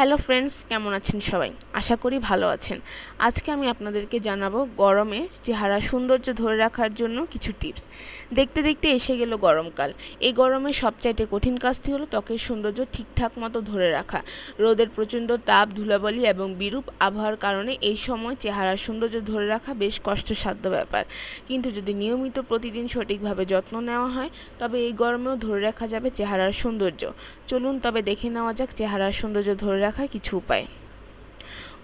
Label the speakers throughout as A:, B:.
A: Hello friends কেমন আছেন সবাই? আশা করি ভালো আছেন। আজকে আমি আপনাদেরকে জানাব গরমে চেহারা সৌন্দর্য ধরে রাখার জন্য কিছু টিপস। দেখতে দেখতে এসে গেল গরমকাল। এই গরমে সবচাইতে কঠিন কাজটি হলো ত্বকের সৌন্দর্য ঠিকঠাক মতো ধরে রাখা। রোদের প্রচণ্ড তাপ, ধুলাবালি এবং বিরূপ আবহাওয়ার কারণে এই সময় চেহারার সৌন্দর্য ধরে রাখা বেশ কষ্টসাধ্য ব্যাপার। কিন্তু যদি নিয়মিত প্রতিদিন সঠিকভাবে যত্ন নেওয়া হয়, তবে এই গরমেও ধরে রাখা যাবে চেহারার সৌন্দর্য। চলুন তবে দেখে নেওয়া যাক চেহারার সৌন্দর্য ধরে রাখার কিছু উপায়।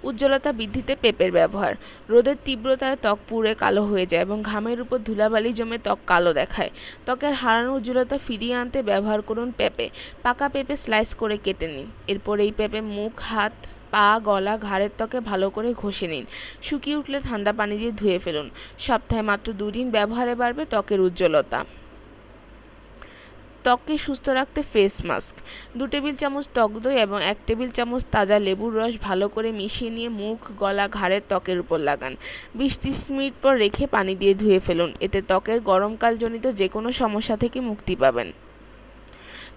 A: উজ্জ্বলতা বৃদ্ধিতে পেঁপের ব্যবহার। রোদের তীব্রতায় ত্বক পুড়ে কালো হয়ে যায় এবং ঘামের উপর ধুলাবালি জমে ত্বক কালো দেখায়। ত্বকের হারানো উজ্জ্বলতা ফিরিয়ে আনতে ব্যবহার করুন পেঁপে। পাকা পেঁপে স্লাইস করে কেটে নিন। এরপর এই পেঁপে মুখ, হাত, পা, গলা, ঘাড়ের ত্বকে ভালো করে ঘষে নিন। শুকিয়ে উঠলে ঠান্ডা পানি দিয়ে ধুয়ে ফেলুন। সপ্তাহে মাত্র দুদিন ব্যবহারে বাড়বে ত্বকের উজ্জ্বলতা। ত্বককে সুস্থ রাখতে ফেস মাস্ক দু টেবিল চামচ টক দই এবং এক টেবিল চামচ তাজা লেবুর রস ভালো করে মিশিয়ে নিয়ে মুখ, গলা ঘাড়ের ত্বকের উপর লাগান। বিশ ত্রিশ মিনিট পর রেখে পানি দিয়ে ধুয়ে ফেলুন। এতে ত্বকের গরমকালজনিত যে কোনো সমস্যা থেকে মুক্তি পাবেন।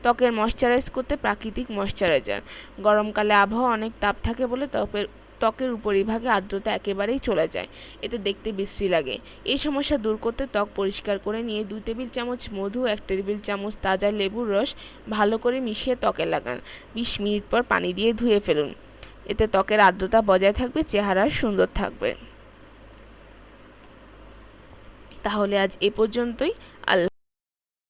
A: ত্বকের ময়শ্চারাইজ করতে প্রাকৃতিক ময়শ্চারাইজার গরমকালে আবহাওয়া অনেক তাপ থাকে বলে ত্বকের ত্বকের উপরিভাগে আর্দ্রতা একেবারেই চলে যায়। এতে দেখতে বিশ্রী লাগে। এই সমস্যা দূর করতে ত্বক পরিষ্কার করে নিয়ে দুই টেবিল চামচ মধু, এক টেবিল চামচ তাজা লেবুর রস ভালো করে মিশিয়ে ত্বকে লাগান। বিশ মিনিট পর পানি দিয়ে ধুয়ে ফেলুন। এতে ত্বকের আর্দ্রতা বজায় থাকবে, চেহারার সুন্দর থাকবে। তাহলে আজ এ পর্যন্তই। আল্লাহ